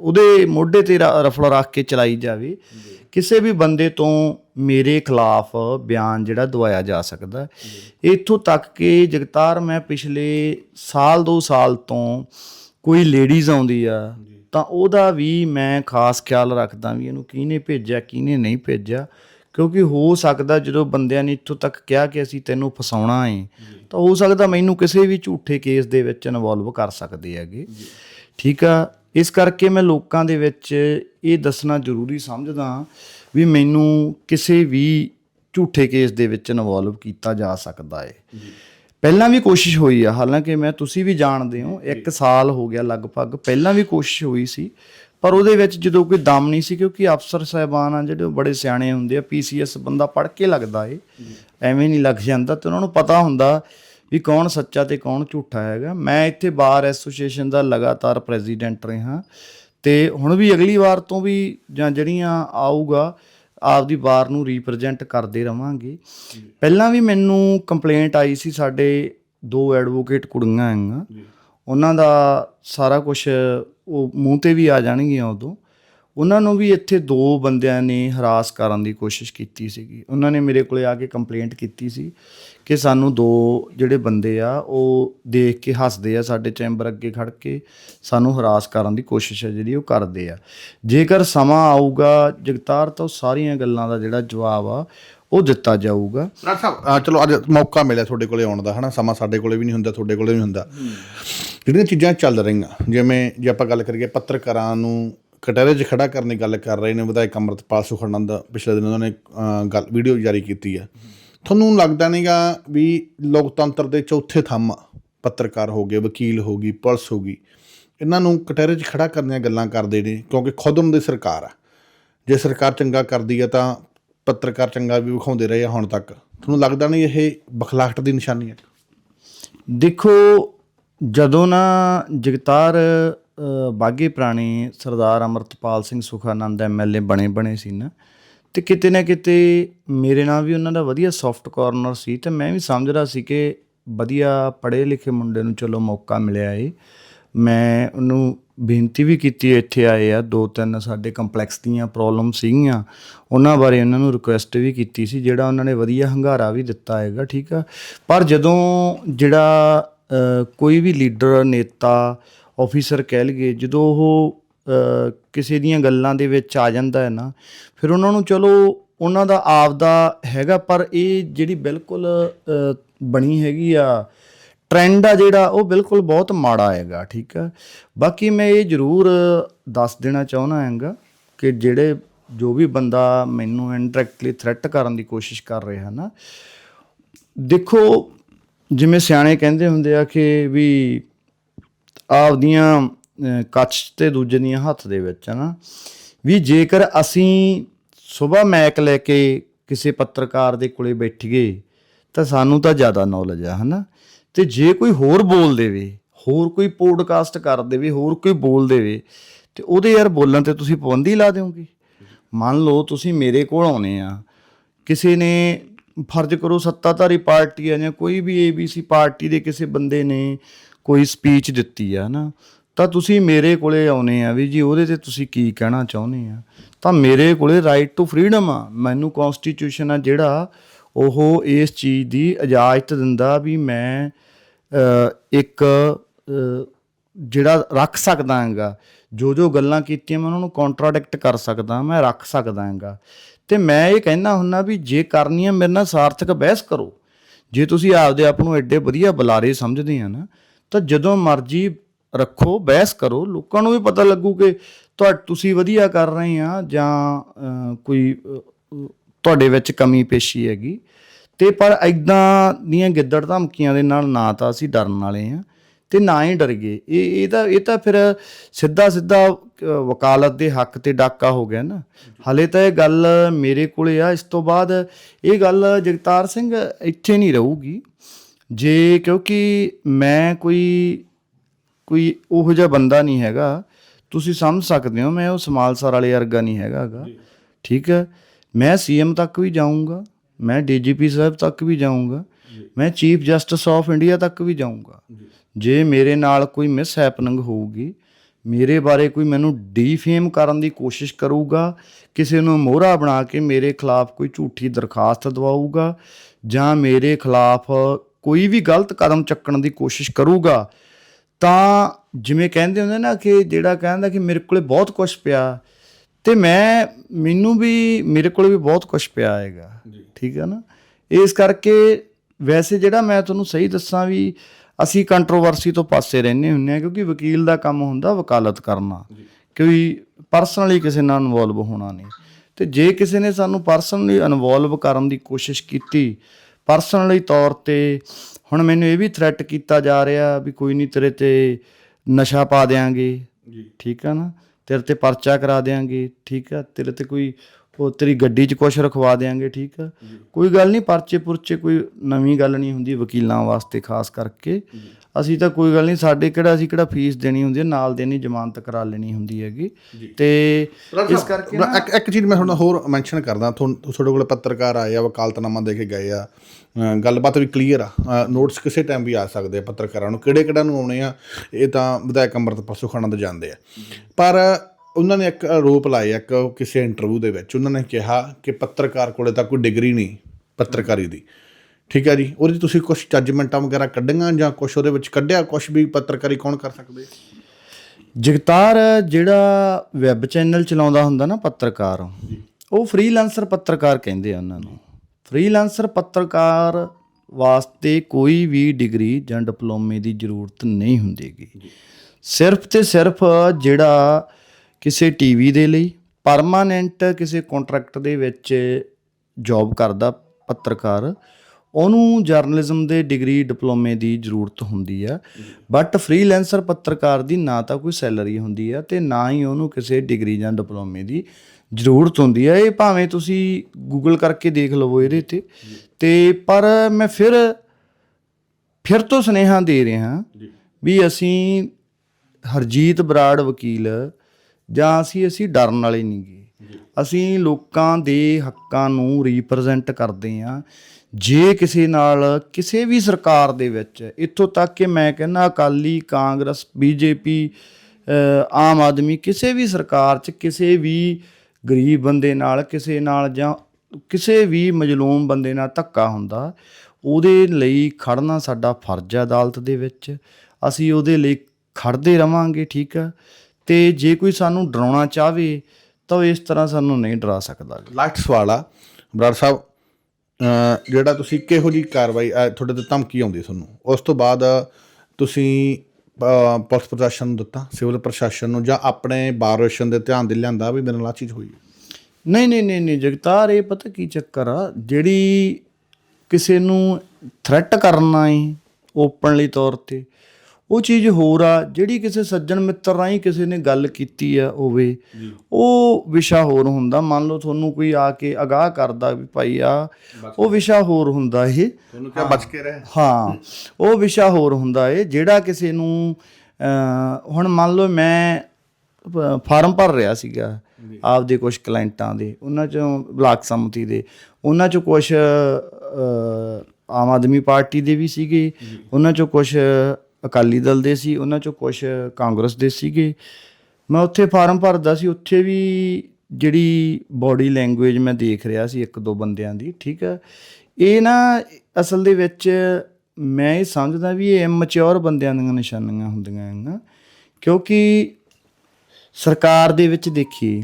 ਉਹਦੇ ਮੋਢੇ ਤੇ ਰਫਲ ਰੱਖ ਕੇ ਚਲਾਈ ਜਾਵੇ। ਕਿਸੇ ਵੀ ਬੰਦੇ ਤੋਂ ਮੇਰੇ ਖਿਲਾਫ ਬਿਆਨ ਜਿਹੜਾ ਦਵਾਇਆ ਜਾ ਸਕਦਾ ਇੱਥੋਂ ਤੱਕ ਕਿ ਜਗਤਾਰ, ਮੈਂ ਪਿਛਲੇ ਸਾਲ, ਦੋ ਸਾਲ ਤੋਂ ਕੋਈ ਲੇਡੀਜ਼ ਆਉਂਦੀ ਆ, ਤਾਂ ਉਹਦਾ ਵੀ ਮੈਂ ਖਾਸ ਖਿਆਲ ਰੱਖਦਾ ਵੀ ਇਹਨੂੰ ਕਿਹਨੇ ਭੇਜਿਆ, ਕਿਹਨੇ ਨਹੀਂ ਭੇਜਿਆ। ਕਿਉਂਕਿ ਹੋ ਸਕਦਾ ਜਦੋਂ ਬੰਦਿਆਂ ਨੇ ਇੱਥੋਂ ਤੱਕ ਕਿਹਾ ਕਿ ਅਸੀਂ ਤੈਨੂੰ ਫਸਾਉਣਾ ਏ, ਤਾਂ ਹੋ ਸਕਦਾ ਮੈਨੂੰ ਕਿਸੇ ਵੀ ਝੂਠੇ ਕੇਸ ਦੇ ਵਿੱਚ ਇਨਵੋਲਵ ਕਰ ਸਕਦੇ ਹੈਗੇ। ਠੀਕ ਆ? ਇਸ ਕਰਕੇ ਮੈਂ ਲੋਕਾਂ ਦੇ ਵਿੱਚ ਇਹ ਦੱਸਣਾ ਜ਼ਰੂਰੀ ਸਮਝਦਾ ਵੀ ਮੈਨੂੰ ਕਿਸੇ ਵੀ ਝੂਠੇ ਕੇਸ ਦੇ ਵਿੱਚ ਇਨਵੋਲਵ ਕੀਤਾ ਜਾ ਸਕਦਾ ਹੈ। ਪਹਿਲਾਂ ਵੀ ਕੋਸ਼ਿਸ਼ ਹੋਈ ਆ ਹਾਲਾਂਕਿ ਮੈਂ ਤੁਸੀਂ ਵੀ ਜਾਣਦੇ ਹੋ ਇੱਕ ਸਾਲ ਹੋ ਗਿਆ ਲਗਭਗ ਪਹਿਲਾਂ ਵੀ ਕੋਸ਼ਿਸ਼ ਹੋਈ ਸੀ ਪਰ ਉਹਦੇ ਵਿੱਚ ਜਦੋਂ ਕੋਈ ਦਮ ਨਹੀਂ ਸੀ ਕਿਉਂਕਿ ਅਫਸਰ ਸਾਹਿਬਾਨ ਆ ਜਿਹੜੇ ਉਹ ਬੜੇ ਸਿਆਣੇ ਹੁੰਦੇ ਆ ਪੀਸੀਐਸ ਬੰਦਾ ਪੜ੍ਹ ਕੇ ਲੱਗਦਾ ਏ। ਐਵੇਂ ਨਹੀਂ ਲੱਗ ਜਾਂਦਾ ਤੇ ਉਹਨਾਂ ਨੂੰ ਪਤਾ ਹੁੰਦਾ ਵੀ ਕੌਣ ਸੱਚਾ ਤੇ ਕੌਣ ਝੂਠਾ ਹੈਗਾ। ਮੈਂ ਇੱਥੇ ਬਾਰ ਐਸੋਸੀਏਸ਼ਨ ਦਾ ਲਗਾਤਾਰ ਪ੍ਰੈਜ਼ੀਡੈਂਟ ਰਿਹਾ ਤੇ ਹੁਣ ਵੀ ਅਗਲੀ ਵਾਰ ਤੋਂ ਵੀ ਜਾਂ ਜਿਹੜੀਆਂ ਆਊਗਾ ਆਪਦੀ ਬਾਰ ਨੂੰ ਰਿਪਰੈਜ਼ੈਂਟ ਕਰਦੇ ਰਵਾਂਗੇ। ਪਹਿਲਾਂ ਵੀ ਮੈਨੂੰ ਕੰਪਲੇਂਟ ਆਈ ਸੀ ਸਾਡੇ ਦੋ ਐਡਵੋਕੇਟ ਕੁੜੀਆਂ ਹੈਗੀਆਂ। ਉਹਨਾਂ ਦਾ ਸਾਰਾ ਕੁਝ ਉਹ ਮੂੰਹ ਤੇ ਵੀ ਆ ਜਾਣਗੀਆਂ ਉਦੋਂ। ਉਹਨਾਂ ਨੂੰ ਵੀ ਇੱਥੇ ਦੋ ਬੰਦਿਆਂ ਨੇ ਹਰਾਸ ਕਰਨ ਦੀ ਕੋਸ਼ਿਸ਼ ਕੀਤੀ ਸੀਗੀ। ਉਹਨਾਂ ਨੇ ਮੇਰੇ ਕੋਲੇ ਆ ਕੇ ਕੰਪਲੇਂਟ ਕੀਤੀ ਸੀ। ਕਿ ਸਾਨੂੰ ਦੋ ਜਿਹੜੇ ਬੰਦੇ ਆ ਉਹ ਦੇਖ ਕੇ ਹੱਸਦੇ ਆ ਸਾਡੇ ਚੈਂਬਰ ਅੱਗੇ ਖੜ ਕੇ। ਸਾਨੂੰ ਹਰਾਸ ਕਰਨ ਦੀ ਕੋਸ਼ਿਸ਼ ਹੈ ਜਿਹੜੀ ਉਹ ਕਰਦੇ ਆ। ਜੇਕਰ ਸਮਾਂ ਆਊਗਾ ਜਗਤਾਰ ਤਾਂ ਉਹ ਸਾਰੀਆਂ ਗੱਲਾਂ ਦਾ ਜਿਹੜਾ ਜਵਾਬ ਆ ਉਹ ਦਿੱਤਾ ਜਾਊਗਾ। ਡਾਕਟਰ ਸਾਹਿਬ ਅਹ ਚਲੋ ਅੱਜ ਮੌਕਾ ਮਿਲਿਆ ਤੁਹਾਡੇ ਕੋਲੇ ਆਉਣ ਦਾ ਹਨਾ? ਸਮਾਂ ਸਾਡੇ ਕੋਲੇ ਵੀ ਨਹੀਂ ਹੁੰਦਾ ਤੁਹਾਡੇ ਕੋਲੇ ਵੀ ਹੁੰਦਾ। ਜਿਹੜੀਆਂ ਚੀਜ਼ਾਂ ਚੱਲ ਰਹੀਆਂ ਜਿਵੇਂ ਜੇ ਆਪਾਂ ਗੱਲ ਕਰੀਏ ਪੱਤਰਕਾਰਾਂ ਨੂੰ ਕਟਹਿਰੇ 'ਚ ਖੜਾ ਕਰਨ ਦੀ ਗੱਲ ਕਰ ਰਹੇ ਨੇ ਵਿਧਾਇਕ ਅੰਮ੍ਰਿਤਪਾਲ ਸੁਖਨੰਦ ਪਿਛਲੇ ਦਿਨ ਉਹਨਾਂ ਨੇ ਅਹ, ਗੱਲ ਵੀਡੀਓ ਜਾਰੀ ਕੀਤੀ ਆ। ਤੁਹਾਨੂੰ ਲੱਗਦਾ ਨਹੀਂਗਾ ਵੀ ਲੋਕਤੰਤਰ ਦੇ ਚੌਥੇ ਥੰਮ ਪੱਤਰਕਾਰ ਹੋ ਗਏ ਵਕੀਲ ਹੋ ਗਈ ਪੁਲਿਸ ਹੋ ਗਈ ਇਹਨਾਂ ਨੂੰ ਕਟਹਿਰੇ 'ਚ ਖੜਾ ਕਰਨ ਦੀਆਂ ਗੱਲਾਂ ਕਰਦੇ ਨੇ ਕਿਉਂਕਿ ਖੁਦ ਉਹਨਾਂ ਦੀ ਸਰਕਾਰ ਆ। ਜੇ ਸਰਕਾਰ ਚੰਗਾ ਕਰਦੀ ਹੈ ਤਾਂ ਪੱਤਰਕਾਰ ਚੰਗਾ ਵੀ ਵਿਖਾਉਂਦੇ ਰਹੇ ਆ ਹੁਣ ਤੱਕ। ਤੁਹਾਨੂੰ ਲੱਗਦਾ ਨਹੀਂ ਇਹ ਬਖਲਾਹਟ ਦੀ ਨਿਸ਼ਾਨੀ ਹੈ ਦੇਖੋ ਜਦੋਂ ਨਾ ਜਗਤਾਰ ਅ, ਬਾਗੇ ਪੁਰਾਣੇ ਸਰਦਾਰ ਅਮਰਤਪਾਲ ਸਿੰਘ ਸੁਖਾਨੰਦ ਐਮਐਲਏ ਬਣੇ ਬਣੇ ਸੀ ਨਾ ਤੇ ਕਿਤੇ ਨਾ ਕਿਤੇ ਮੇਰੇ ਨਾਲ ਵੀ ਉਹਨਾਂ ਦਾ ਵਧੀਆ ਸੌਫਟ ਕਾਰਨਰ ਸੀ ਤੇ ਮੈਂ ਵੀ ਸਮਝਦਾ ਸੀ ਕਿ ਵਧੀਆ ਪੜ੍ਹੇ ਲਿਖੇ ਮੁੰਡੇ ਨੂੰ ਚਲੋ ਮੌਕਾ ਮਿਲਿਆ ਏ। ਮੈਂ ਉਹਨੂੰ ਬੇਨਤੀ ਵੀ ਕੀਤੀ ਇੱਥੇ ਆਏ ਆ, ਦੋ ਤਿੰਨ ਸਾਡੇ ਕੰਪਲੈਕਸ ਦੀਆਂ ਪ੍ਰੋਬਲਮ ਸੀਗੀਆਂ। ਉਹਨਾਂ ਬਾਰੇ ਉਹਨਾਂ ਨੂੰ ਰਿਕੁਐਸਟ ਵੀ ਕੀਤੀ ਸੀ, ਜਿਹੜਾ ਉਹਨਾਂ ਨੇ ਵਧੀਆ ਹੰਗਾਰਾ ਵੀ ਦਿੱਤਾ ਹੈਗਾ, ਠੀਕ ਆ? ਪਰ ਜਦੋਂ ਜਿਹੜਾ ਕੋਈ ਵੀ ਲੀਡਰ ਨੇਤਾ ਆਫੀਸਰ ਕਹਿ ਲਈਏ, ਜਦੋਂ ਉਹ ਕਿਸੇ ਦੀਆਂ ਗੱਲਾਂ ਦੇ ਵਿੱਚ ਆ ਜਾਂਦਾ ਹੈ ਨਾ, ਫਿਰ ਉਹਨਾਂ ਨੂੰ ਚਲੋ ਉਹਨਾਂ ਦਾ ਆਪਦਾ ਹੈਗਾ, ਪਰ ਇਹ ਜਿਹੜੀ ਬਿਲਕੁਲ ਬਣੀ ਹੈਗੀ ਆ ਟ੍ਰੈਂਡ ਆ ਜਿਹੜਾ, ਉਹ ਬਿਲਕੁਲ ਬਹੁਤ ਮਾੜਾ ਹੈਗਾ, ਠੀਕ ਆ। ਬਾਕੀ ਮੈਂ ਇਹ ਜ਼ਰੂਰ ਦੱਸ ਦੇਣਾ ਚਾਹੁੰਦਾ ਹਾਂਗਾ ਕਿ ਜਿਹੜੇ ਜੋ ਵੀ ਬੰਦਾ ਮੈਨੂੰ ਇਨਡਾਇਰੈਕਟਲੀ ਥ੍ਰੈਟ ਕਰਨ ਦੀ ਕੋਸ਼ਿਸ਼ ਕਰ ਰਿਹਾ ਨਾ, ਦੇਖੋ, ਜਿਵੇਂ ਸਿਆਣੇ ਕਹਿੰਦੇ ਹੁੰਦੇ ਆ ਕਿ ਵੀ ਆਪਦੀਆਂ ਕੱਚ ਤੇ ਦੂਜੇ ਦੀਆਂ ਹੱਥ ਦੇ ਵਿੱਚ, ਹੈ ਨਾ? ਵੀ ਜੇਕਰ ਅਸੀਂ ਸਵੇਰ ਮੈਕ ਲੈ ਕੇ ਕਿਸੇ ਪੱਤਰਕਾਰ ਦੇ ਕੋਲੇ ਬੈਠੀਏ, ਤਾਂ ਸਾਨੂੰ ਤਾਂ ਜ਼ਿਆਦਾ ਨੌਲੇਜ ਆ, ਹਨਾ? ਤੇ ਜੇ ਕੋਈ ਹੋਰ ਬੋਲ ਦੇਵੇ, ਹੋਰ ਕੋਈ ਪੋਡਕਾਸਟ ਕਰ ਦੇਵੇ, ਹੋਰ ਕੋਈ ਬੋਲ ਦੇਵੇ, ਤੇ ਉਹਦੇ ਯਾਰ ਬੋਲਣ ਤੇ ਤੁਸੀਂ ਪਾਬੰਦੀ ਲਾ ਦਿਓਗੇ? ਮੰਨ ਲਓ ਤੁਸੀਂ ਮੇਰੇ ਕੋਲ ਆਉਨੇ ਆ, ਕਿਸੇ ਨੇ ਫਰਜ਼ ਕਰੋ ਸੱਤਾਧਾਰੀ ਪਾਰਟੀ ਆ ਜਾਂ ਕੋਈ ਵੀ ਏਬੀਸੀ ਪਾਰਟੀ ਦੇ ਕਿਸੇ ਬੰਦੇ ਨੇ ਕੋਈ ਸਪੀਚ ਦਿੱਤੀ ਆ ਨਾ ਤਾਂ ਤੁਸੀਂ ਮੇਰੇ ਕੋਲੇ ਆਉਨੇ ਆ ਵੀ ਜੀ, ਉਹਦੇ ਤੇ ਤੁਸੀਂ ਕੀ ਕਹਿਣਾ ਚਾਹੁੰਦੇ ਆ? ਤਾਂ ਮੇਰੇ ਕੋਲੇ ਰਾਈਟ ਟੂ ਫਰੀडम ਆ। ਮੈਨੂੰ ਕਨਸਟੀਟਿਊਸ਼ਨ ਆ ਜਿਹੜਾ ਉਹ ਇਸ ਚੀਜ਼ ਦੀ ਇਜਾਜ਼ਤ ਦਿੰਦਾ ਵੀ ਮੈਂ ਇੱਕ ਜਿਹੜਾ ਰੱਖ ਸਕਦਾ ਹਾਂਗਾ, ਜੋ ਜੋ ਗੱਲਾਂ ਕੀਤੀਆਂ ਮੈਂ ਉਹਨਾਂ ਨੂੰ ਕੰਟਰਾਡਿਕਟ ਕਰ ਸਕਦਾ, ਮੈਂ ਰੱਖ ਸਕਦਾ ਹਾਂਗਾ। ਤੇ ਮੈਂ ਇਹ ਕਹਿਣਾ ਹੁੰਨਾ ਵੀ ਜੇ ਕਰਨੀ ਹੈ ਮੇਰੇ ਨਾਲ ਸਾਰਥਕ ਬਹਿਸ ਕਰੋ। ਜੇ ਤੁਸੀਂ ਆਪਦੇ ਆਪ ਨੂੰ ਐਡੇ ਵਧੀਆ ਬੁਲਾਰੇ ਸਮਝਦੇ ਆ ਨਾ, ਤਾਂ ਜਦੋਂ ਮਰਜ਼ੀ ਰੱਖੋ, ਬਹਿਸ ਕਰੋ। ਲੋਕਾਂ ਨੂੰ ਵੀ ਪਤਾ ਲੱਗੂ ਕਿ ਤੁਹਾ, ਤੁਸੀਂ ਵਧੀਆ ਕਰ ਰਹੇ ਆ ਜਾਂ ਕੋਈ ਤੁਹਾਡੇ ਵਿੱਚ ਕਮੀ ਪੇਸ਼ੀ ਹੈਗੀ। ਤੇ ਪਰ ਐਦਾਂ ਦੀਆਂ ਗਿੱਦੜ ਧਮਕੀਆਂ ਦੇ ਨਾਲ ਨਾ ਤਾਂ ਅਸੀਂ ਡਰਨ ਵਾਲੇ ਆ ਤੇ ਨਾ ਹੀ ਡਰ ਗਏ। ਇਹ ਇਹ ਤਾਂ ਇਹ ਤਾਂ ਫਿਰ ਸਿੱਧਾ ਸਿੱਧਾ ਵਕਾਲਤ ਦੇ ਹੱਕ ਤੇ ਡਾਕਾ ਹੋ ਗਿਆ ਨਾ। ਹਲੇ ਤਾਂ ਇਹ ਗੱਲ ਮੇਰੇ ਕੋਲੇ ਆ। ਇਸ ਤੋਂ ਬਾਅਦ ਇਹ ਗੱਲ ਜਗਤਾਰ ਸਿੰਘ ਇੱਥੇ ਨਹੀਂ ਰਹੂਗੀ। ਜੇ ਕਿਉਂਕਿ ਮੈਂ ਕੋਈ ਕੋਈ ਉਹੋ ਜਿਹਾ ਬੰਦਾ ਨਹੀਂ ਹੈਗਾ। ਤੁਸੀਂ ਸਮਝ ਸਕਦੇ ਹੋ ਮੈਂ ਉਹ ਸਮਾਲਸਰ ਵਾਲੇ ਵਰਗਾ ਨਹੀਂ ਹੈਗਾਗਾ ਠੀਕ ਹੈ? ਮੈਂ ਸੀਐਮ ਤੱਕ ਵੀ ਜਾਊਂਗਾ ਮੈਂ ਡੀਜੀਪੀ ਸਾਹਿਬ ਤੱਕ ਵੀ ਜਾਊਂਗਾ ਮੈਂ ਚੀਫ ਜਸਟਿਸ ਆਫ ਇੰਡੀਆ ਤੱਕ ਵੀ ਜਾਊਂਗਾ। ਜੇ। ਮੇਰੇ ਨਾਲ ਕੋਈ ਮਿਸ ਹੈਪਨਿੰਗ ਹੋਊਗੀ ਮੇਰੇ ਬਾਰੇ ਕੋਈ ਮੈਨੂੰ ਡੀਫੇਮ ਕਰਨ ਦੀ ਕੋਸ਼ਿਸ਼ ਕਰੂਗਾ ਕਿਸੇ ਨੂੰ ਮੋਹਰਾ ਬਣਾ ਕੇ ਮੇਰੇ ਖਿਲਾਫ ਕੋਈ ਝੂਠੀ ਦਰਖਾਸਤ ਦਵਾਊਗਾ ਜਾਂ ਮੇਰੇ ਖਿਲਾਫ ਕੋਈ ਵੀ ਗਲਤ ਕਦਮ ਚੱਕਣ ਦੀ ਕੋਸ਼ਿਸ਼ ਕਰੂਗਾ ਤਾਂ ਜਿਵੇਂ ਕਹਿੰਦੇ ਹੁੰਦੇ ਨਾ ਕਿ ਜਿਹੜਾ ਕਹਿੰਦਾ ਕਿ ਮੇਰੇ ਕੋਲੇ ਬਹੁਤ ਕੁਝ ਪਿਆ ਤੇ ਮੈਂ ਮੈਨੂੰ ਵੀ ਮੇਰੇ ਕੋਲੇ ਵੀ ਬਹੁਤ ਕੁਝ ਪਿਆ ਹੈਗਾ ਠੀਕ ਹੈ ਨਾ? ਇਸ ਕਰਕੇ ਵੈਸੇ ਜਿਹੜਾ ਮੈਂ ਤੁਹਾਨੂੰ ਸਹੀ ਦੱਸਾਂ ਵੀ ਅਸੀਂ ਕੰਟਰੋਵਰਸੀ ਤੋਂ ਪਾਸੇ ਰਹਿੰਦੇ ਹੁੰਦੇ ਆ ਕਿਉਂਕਿ ਵਕੀਲ ਦਾ ਕੰਮ ਹੁੰਦਾ ਵਕਾਲਤ ਕਰਨਾ ਕੋਈ ਪਰਸਨਲੀ ਕਿਸੇ ਨਾਲ ਇਨਵੋਲਵ ਹੋਣਾ ਨਹੀਂ। ਤੇ ਜੇ ਕਿਸੇ ਨੇ ਸਾਨੂੰ ਪਰਸਨਲੀ ਇਨਵੋਲਵ ਕਰਨ ਦੀ ਕੋਸ਼ਿਸ਼ ਕੀਤੀ ਪਰਸਨਲੀ ਤੌਰ ਤੇ ਹੁਣ ਮੈਨੂੰ ਇਹ ਵੀ ਥ੍ਰੈਟ ਕੀਤਾ ਜਾ ਰਿਹਾ ਵੀ ਕੋਈ ਨਹੀਂ ਤੇਰੇ ਤੇ ਨਸ਼ਾ ਪਾ ਦੇਾਂਗੇ ਜੀ। ਠੀਕ ਆ ਨਾ? ਤੇਰੇ ਤੇ ਪਰਚਾ ਕਰਾ ਦੇਾਂਗੇ ਠੀਕ ਆ? ਤੇਰੇ ਤੇ ਕੋਈ ਉਹ ਤੇਰੀ ਗੱਡੀ 'ਚ ਕੁਛ ਰਖਵਾ ਦੇਾਂਗੇ ਠੀਕ ਆ? ਕੋਈ ਗੱਲ ਨਹੀਂ ਪਰਚੇ ਪੁਰਚੇ ਕੋਈ ਨਵੀਂ ਗੱਲ ਨਹੀਂ ਹੁੰਦੀ ਵਕੀਲਾਂ ਵਾਸਤੇ ਖਾਸ ਕਰਕੇ। ਅਸੀਂ ਤਾਂ ਕੋਈ ਗੱਲ ਨਹੀਂ ਸਾਡੇ ਕਿਹੜਾ ਅਸੀਂ ਕਿਹੜਾ ਫੀਸ ਦੇਣੀ ਹੁੰਦੀ ਹੈ ਨਾਲ ਦੇਣੀ ਜ਼ਮਾਨਤ ਕਰਾ ਲੈਣੀ ਹੁੰਦੀ ਹੈਗੀ। ਤੇ ਇਸ ਕਰਕੇ ਇੱਕ ਇੱਕ ਚੀਜ਼ ਮੈਂ ਤੁਹਾਨੂੰ ਹੋਰ ਮੈਂਸ਼ਨ ਕਰਦਾ ਤੁਹਾਡੇ ਕੋਲ ਪੱਤਰਕਾਰ ਆਏ ਆ ਵਕਾਲਤਨਾਮਾ ਦੇ ਕੇ ਗਏ ਆ। ਗੱਲਬਾਤ ਵੀ ਕਲੀਅਰ ਆ। ਨੋਟਸ ਕਿਸੇ ਟਾਈਮ ਵੀ ਆ ਸਕਦੇ ਆ ਪੱਤਰਕਾਰਾਂ ਨੂੰ ਕਿਹੜੇ ਕਿਹੜਾ ਨੂੰ ਆਉਣੇ ਆ ਇਹ ਤਾਂ ਵਿਧਾਇਕ ਅੰਮ੍ਰਿਤਪਾਲ ਸੁਖਾਣਾ ਤੋਂ ਜਾਣਦੇ ਆ। ਪਰ ਉਹਨਾਂ ਨੇ ਇੱਕ ਆਰੋਪ ਲਾਇਆ ਇੱਕ ਕਿਸੇ ਇੰਟਰਵਿਊ ਦੇ ਵਿੱਚ। ਉਹਨਾਂ ਨੇ ਕਿਹਾ ਕਿ ਪੱਤਰਕਾਰ ਕੋਲੇ ਤਾਂ ਕੋਈ ਡਿਗਰੀ ਨਹੀਂ ਪੱਤਰਕਾਰੀ ਦੀ। ਠੀਕ ਹੈ ਜੀ? ਉਹਦੇ ਤੁਸੀਂ ਕੁਝ ਜੱਜਮੈਂਟਾਂ ਵਗੈਰਾ ਕੱਢੀਆਂ ਜਾਂ ਕੁਝ ਉਹਦੇ ਵਿੱਚ ਕੱਢਿਆ? ਕੁਝ ਵੀ ਪੱਤਰਕਾਰੀ ਕੌਣ ਕਰ ਸਕਦੇ? ਜਗਤਾਰ ਜਿਹੜਾ ਵੈਬ ਚੈਨਲ ਚਲਾਉਂਦਾ ਹੁੰਦਾ ਨਾ ਪੱਤਰਕਾਰ ਉਹ ਫ੍ਰੀਲਾਂਸਰ ਪੱਤਰਕਾਰ ਕਹਿੰਦੇ ਆ ਉਹਨਾਂ ਨੂੰ। ਫ੍ਰੀਲਾਂਸਰ ਪੱਤਰਕਾਰ ਵਾਸਤੇ ਕੋਈ ਵੀ ਡਿਗਰੀ ਜਾਂ ਡਿਪਲੋਮੇ ਦੀ ਜ਼ਰੂਰਤ ਨਹੀਂ ਹੁੰਦੀਗੀ ਸਿਰਫ ਤੇ ਸਿਰਫ ਜਿਹੜਾ ਕਿਸੇ ਟੀਵੀ ਦੇ ਲਈ ਪਰਮਾਨੈਂਟ ਕਿਸੇ ਕੰਟਰੈਕਟ ਦੇ ਵਿੱਚ ਜੌਬ ਕਰਦਾ ਪੱਤਰਕਾਰ ਉਹਨੂੰ ਜਰਨਲਿਜ਼ਮ ਦੇ ਡਿਗਰੀ ਡਿਪਲੋਮੇ ਦੀ ਜ਼ਰੂਰਤ ਹੁੰਦੀ ਆ। ਬਟ ਫ੍ਰੀਲੈਂਸਰ ਪੱਤਰਕਾਰ ਦੀ ਨਾ ਤਾਂ ਕੋਈ ਸੈਲਰੀ ਹੁੰਦੀ ਆ ਤੇ ਨਾ ਹੀ ਉਹਨੂੰ ਕਿਸੇ ਡਿਗਰੀ ਜਾਂ ਡਿਪਲੋਮੇ ਦੀ ਜ਼ਰੂਰਤ ਹੁੰਦੀ ਆ। ਇਹ ਭਾਵੇਂ ਤੁਸੀਂ ਗੂਗਲ ਕਰਕੇ ਦੇਖ ਲਵੋ ਇਹਦੇ ਤੇ। ਤੇ ਪਰ ਮੈਂ ਫਿਰ ਫਿਰ ਤੋਂ ਸੁਨੇਹਾ ਦੇ ਰਿਹਾ ਵੀ ਅਸੀਂ ਹਰਜੀਤ ਬਰਾੜ ਵਕੀਲ ਜਾਂ ਅਸੀਂ ਅਸੀਂ ਡਰਨ ਵਾਲੇ ਨਹੀਂਗੇ ਅਸੀਂ ਲੋਕਾਂ ਦੇ ਹੱਕਾਂ ਨੂੰ ਰਿਪਰੈਜ਼ੈਂਟ ਕਰਦੇ ਆ। ਜੇ ਕਿਸੇ ਨਾਲ ਕਿਸੇ ਵੀ ਸਰਕਾਰ ਦੇ ਵਿੱਚ ਇੱਥੋਂ ਤੱਕ ਕਿ ਮੈਂ ਕਹਿੰਦਾ ਅਕਾਲੀ ਕਾਂਗਰਸ ਬੀਜੇਪੀ ਆਮ ਆਦਮੀ ਕਿਸੇ ਵੀ ਸਰਕਾਰ 'ਚ ਕਿਸੇ ਵੀ ਗਰੀਬ ਬੰਦੇ ਨਾਲ ਕਿਸੇ ਨਾਲ ਜਾਂ ਕਿਸੇ ਵੀ ਮਜਲੂਮ ਬੰਦੇ ਨਾਲ ਧੱਕਾ ਹੁੰਦਾ ਉਹਦੇ ਲਈ ਖੜਨਾ ਸਾਡਾ ਫਰਜ਼ ਹੈ ਅਦਾਲਤ ਦੇ ਵਿੱਚ। ਅਸੀਂ ਉਹਦੇ ਲਈ ਖੜਦੇ ਰਵਾਂਗੇ ਠੀਕ ਆ ਤੇ ਜੇ ਕੋਈ ਸਾਨੂੰ ਡਰਾਉਣਾ ਚਾਹਵੇ ਤਾਂ ਉਹ ਇਸ ਤਰ੍ਹਾਂ ਸਾਨੂੰ ਨਹੀਂ ਡਰਾ ਸਕਦਾ ਲਾਸਟ ਸਵਾਲ ਆ। ਬਰਾੜ ਸਾਹਿਬ ਜਿਹੜਾ ਤੁਸੀਂ ਕਿਹੋ ਜੀ ਕਾਰਵਾਈ ਤੁਹਾਡੇ ਤੇ ਧਮਕੀ ਆਉਂਦੀ ਤੁਹਾਨੂੰ? ਉਸ ਤੋਂ ਬਾਅਦ ਤੁਸੀਂ ਪੁਲਿਸ ਪ੍ਰਸ਼ਾਸਨ ਨੂੰ ਦਿੱਤਾ ਸਿਵਲ ਪ੍ਰਸ਼ਾਸਨ ਨੂੰ ਜਾਂ ਆਪਣੇ ਬਾਰੋਸ਼ਨ ਦੇ ਧਿਆਨ ਦੇ ਲਿਆਂਦਾ ਵੀ ਮੇਰੇ ਨਾਲ ਆਹ ਚੀਜ਼ ਹੋਈ ਨਹੀਂ ਨਹੀਂ ਨਹੀਂ ਨਹੀਂ ਜਗਤਾਰ ਇਹ ਪਤਾ ਕੀ ਚੱਕਰ ਆ? ਜਿਹੜੀ ਕਿਸੇ ਨੂੰ ਥ੍ਰੈਟ ਕਰਨਾ ਹੈ ਓਪਨਲੀ ਤੌਰ ਤੇ ਉਹ ਚੀਜ਼ ਹੋਰ ਆ ਜਿਹੜੀ ਕਿਸੇ ਸੱਜਣ ਮਿੱਤਰ ਰਾਹੀਂ ਕਿਸੇ ਨੇ ਗੱਲ ਕੀਤੀ ਆ ਹੋਵੇ ਉਹ ਵਿਸ਼ਾ ਹੋਰ ਹੁੰਦਾ। ਮੰਨ ਲਓ ਤੁਹਾਨੂੰ ਕੋਈ ਆ ਕੇ ਅਗਾਹ ਕਰਦਾ ਵੀ ਭਾਈ ਆ ਉਹ ਵਿਸ਼ਾ ਹੋਰ ਹੁੰਦਾ ਇਹ। ਤੁਹਾਨੂੰ ਕਿਹਾ ਬਚ ਕੇ ਰਹੇ। ਹਾਂ ਉਹ ਵਿਸ਼ਾ ਹੋਰ ਹੁੰਦਾ ਏ ਜਿਹੜਾ ਕਿਸੇ ਨੂੰ ਹੁਣ ਮੰਨ ਲਓ ਮੈਂ ਫਾਰਮ ਭਰ ਰਿਹਾ ਸੀਗਾ ਆਪਦੇ ਕੁਝ ਕਲਾਇੰਟਾਂ ਦੇ ਉਹਨਾਂ ਚੋਂ ਬਲਾਕ ਸੰਮਤੀ ਦੇ। ਉਹਨਾਂ ਚੋਂ ਕੁਝ ਆਮ ਆਦਮੀ ਪਾਰਟੀ ਦੇ ਵੀ ਸੀਗੇ ਉਹਨਾਂ ਚੋਂ ਕੁਝ ਅਕਾਲੀ ਦਲ ਦੇ ਸੀ, ਉਹਨਾਂ ਚੋਂ ਕੁਝ ਕਾਂਗਰਸ ਦੇ ਸੀਗੇ। ਮੈਂ ਉੱਥੇ ਫਾਰਮ ਭਰਦਾ ਸੀ, ਉੱਥੇ ਵੀ ਜਿਹੜੀ ਬਾਡੀ ਲੈਂਗੁਏਜ ਮੈਂ ਦੇਖ ਰਿਹਾ ਸੀ ਇੱਕ ਦੋ ਬੰਦਿਆਂ ਦੀ, ਠੀਕ ਹੈ ਇਹ ਨਾ ਅਸਲ ਦੇ ਵਿੱਚ ਮੈਂ ਇਹ ਸਮਝਦਾ ਵੀ ਇਹ ਇਮੈਚੁਰ ਬੰਦਿਆਂ ਦੀਆਂ ਨਿਸ਼ਾਨੀਆਂ ਹੁੰਦੀਆਂ ਹੈਗੀਆਂ, ਕਿਉਂਕਿ ਸਰਕਾਰ ਦੇ ਵਿੱਚ ਦੇਖੀਏ,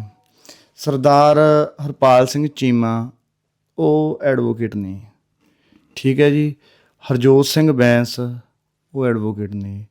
ਸਰਦਾਰ ਹਰਪਾਲ ਸਿੰਘ ਚੀਮਾ, ਉਹ ਐਡਵੋਕੇਟ ਨੇ, ਠੀਕ ਹੈ ਜੀ। ਹਰਜੋਤ ਸਿੰਘ ਬੈਂਸ ਉਹ ਐਡਵੋਕੇਟ ਨੇ।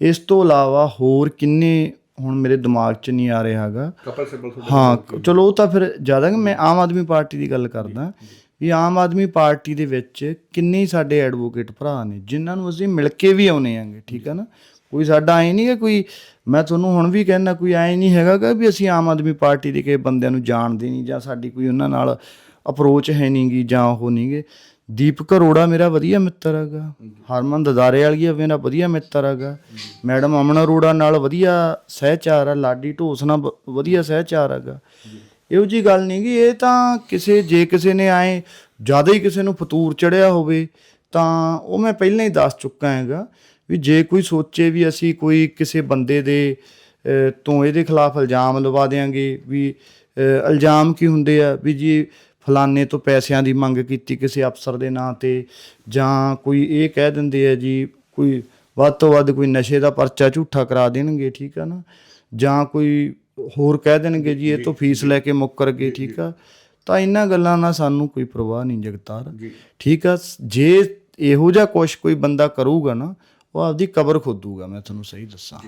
ਇਸ ਤੋਂ ਇਲਾਵਾ ਹੋਰ ਕਿੰਨੇ ਹੁਣ ਮੇਰੇ ਦਿਮਾਗ 'ਚ ਨਹੀਂ ਆ ਰਿਹਾ ਹੈਗਾ। ਕਪਲ ਸਿਬਲ ਹਾਂ ਚਲੋ ਉਹ ਤਾਂ ਫਿਰ ਜ਼ਿਆਦਾ ਕਿ ਮੈਂ ਆਮ ਆਦਮੀ ਪਾਰਟੀ ਦੀ ਗੱਲ ਕਰਦਾ। ਵੀ ਆਮ ਆਦਮੀ ਪਾਰਟੀ ਦੇ ਵਿੱਚ ਕਿੰਨੇ ਸਾਡੇ ਐਡਵੋਕੇਟ ਭਰਾ ਨੇ ਜਿਨ੍ਹਾਂ ਨੂੰ ਅਸੀਂ ਮਿਲ ਕੇ ਵੀ ਆਉਨੇ ਆਂਗੇ ਠੀਕ ਹੈ ਨਾ? ਕੋਈ ਸਾਡਾ ਐ ਨਹੀਂ ਹੈ ਕੋਈ ਮੈਂ ਤੁਹਾਨੂੰ ਹੁਣ ਵੀ ਕਹਿੰਦਾ ਕੋਈ ਐ ਨਹੀਂ ਹੈਗਾ ਗਾ ਵੀ ਅਸੀਂ ਆਮ ਆਦਮੀ ਪਾਰਟੀ ਦੇ ਕਿਸੇ ਬੰਦਿਆਂ ਨੂੰ ਜਾਣਦੇ ਨਹੀਂ ਜਾਂ ਸਾਡੀ ਕੋਈ ਉਹਨਾਂ ਨਾਲ ਅਪਰੋਚ ਹੈ ਨਹੀਂਗੀ ਜਾਂ ਉਹ ਨਹੀਂਗੇ ਦੀਪਕ ਅਰੋੜਾ ਮੇਰਾ ਵਧੀਆ ਮਿੱਤਰ ਹੈਗਾ। ਹਰਮਨ ਦਦਾਰੇ ਵਾਲੀ ਮੇਰਾ ਵਧੀਆ ਮਿੱਤਰ ਹੈਗਾ। ਮੈਡਮ ਅਮਨ ਅਰੋੜਾ ਨਾਲ ਵਧੀਆ ਸਹਿਚਾਰ ਆ ਲਾਡੀ ਢੋਸ ਨਾਲ ਵ- ਵਧੀਆ ਸਹਿਚਾਰ ਹੈਗਾ। ਇਹੋ ਜੀ ਗੱਲ ਨਹੀਂ ਗੀ, ਇਹ ਤਾਂ ਕਿਸੇ, ਜੇ ਕਿਸੇ ਨੇ ਆਏ ਜ਼ਿਆਦਾ ਹੀ ਕਿਸੇ ਨੂੰ ਫਤੂਰ ਚੜਿਆ ਹੋਵੇ, ਤਾਂ ਉਹ ਮੈਂ ਪਹਿਲਾਂ ਹੀ ਦੱਸ ਚੁੱਕਾ ਹੈਗਾ ਵੀ ਜੇ ਕੋਈ ਸੋਚੇ ਵੀ ਅਸੀਂ ਕੋਈ ਕਿਸੇ ਬੰਦੇ ਦੇ ਤੋਂ ਇਹਦੇ ਖਿਲਾਫ ਇਲਜ਼ਾਮ ਲਵਾ ਦੇਾਂਗੇ ਵੀ ਇਲਜ਼ਾਮ ਕੀ ਹੁੰਦੇ ਆ ਵੀ ਜੀ ਫਲਾਣੇ ਤੋਂ ਪੈਸਿਆਂ ਦੀ ਮੰਗ ਕੀਤੀ ਕਿਸੇ ਅਫਸਰ ਦੇ ਨਾਂ ਤੇ ਜਾਂ ਕੋਈ ਇਹ ਕਹਿ ਦਿੰਦੇ ਆ ਜੀ ਕੋਈ ਵੱਧ ਤੋਂ ਵੱਧ ਕੋਈ ਨਸ਼ੇ ਦਾ ਪਰਚਾ ਝੂਠਾ ਕਰਾ ਦੇਣਗੇ ਠੀਕ ਆ ਨਾ? ਜਾਂ ਕੋਈ ਹੋਰ ਕਹਿ ਦੇਣਗੇ ਜੀ ਇਹ ਤੋਂ ਫੀਸ ਲੈ ਕੇ ਮੁੱਕਰ ਗਏ ਠੀਕ ਆ? ਤਾਂ ਇਹਨਾਂ ਗੱਲਾਂ ਨਾਲ ਸਾਨੂੰ ਕੋਈ ਪਰਵਾਹ ਨਹੀਂ ਜਗਤਾਰ। ਠੀਕ ਆ? ਜੇ ਇਹੋ ਜਿਹਾ ਕੁਛ ਕੋਈ ਬੰਦਾ ਕਰੂਗਾ ਨਾ ਉਹ ਆਪਦੀ ਕਬਰ ਖੋਦੂਗਾ ਮੈਂ ਤੁਹਾਨੂੰ ਸਹੀ ਦੱਸਾਂ।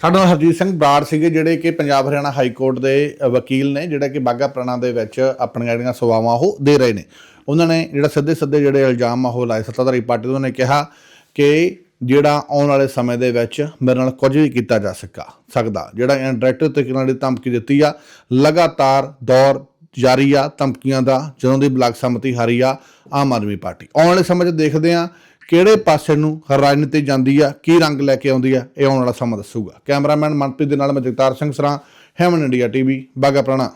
ਸਾਡੇ ਨਾਲ ਹਰਜੀਤ ਸਿੰਘ ਬਰਾੜ ਸੀਗੇ, ਜਿਹੜੇ ਕਿ ਪੰਜਾਬ ਹਰਿਆਣਾ ਹਾਈ ਕੋਰਟ ਦੇ ਵਕੀਲ ਨੇ, ਜਿਹੜਾ ਕਿ ਬਾਗਾ ਪ੍ਰਾਣਾ ਦੇ ਵਿੱਚ ਆਪਣੀਆਂ ਜਿਹੜੀਆਂ ਸੇਵਾਵਾਂ ਉਹ ਦੇ ਰਹੇ ਨੇ। ਉਹਨਾਂ ਨੇ ਜਿਹੜਾ ਸਿੱਧੇ ਸਿੱਧੇ ਜਿਹੜੇ ਇਲਜ਼ਾਮ ਆ ਉਹ ਲਾਏ। ਸੱਤਾਧਾਰੀ ਪਾਰਟੀ ਉਹਨਾਂ ਨੇ ਕਿਹਾ ਕਿ ਜਿਹੜਾ ਆਉਣ ਵਾਲੇ ਸਮੇਂ ਦੇ ਵਿੱਚ ਮੇਰੇ ਨਾਲ ਕੁਝ ਵੀ ਕੀਤਾ ਜਾ ਸਕਾ, ਸਕਦਾ। ਜਿਹੜਾ ਇੰਡਾਇਰੈਕਟ ਤਰੀਕੇ ਨਾਲ ਧਮਕੀ ਦਿੱਤੀ ਆ, ਲਗਾਤਾਰ ਦੌਰ ਜਾਰੀ ਆ, ਧਮਕੀਆਂ ਦਾ, ਜਦੋਂ ਦੀ ਬਲਾਕ ਸੰਮਤੀ ਹਾਰੀ ਆ, ਆਮ ਆਦਮੀ ਪਾਰਟੀ। ਆਉਣ ਵਾਲੇ ਸਮੇਂ 'ਚ ਦੇਖਦੇ ਆ ਕਿਹੜੇ ਪਾਸੇ ਨੂੰ ਰਾਜਨੀਤੀ ਜਾਂਦੀ ਆ, ਕੀ ਰੰਗ ਲੈ ਕੇ ਆਉਂਦੀ ਆ, ਇਹ ਆਉਣ ਵਾਲਾ ਸਮਾਂ ਦੱਸੂਗਾ। ਕੈਮਰਾਮੈਨ ਮਨਪ੍ਰੀਤ ਦੇ ਨਾਲ ਮੈਂ ਜਗਤਾਰ ਸਿੰਘ ਸਰਾਂ, ਹੈਮਨ ਇੰਡੀਆ ਟੀਵੀ ਬਾਗਾ ਪ੍ਰਾਣਾ।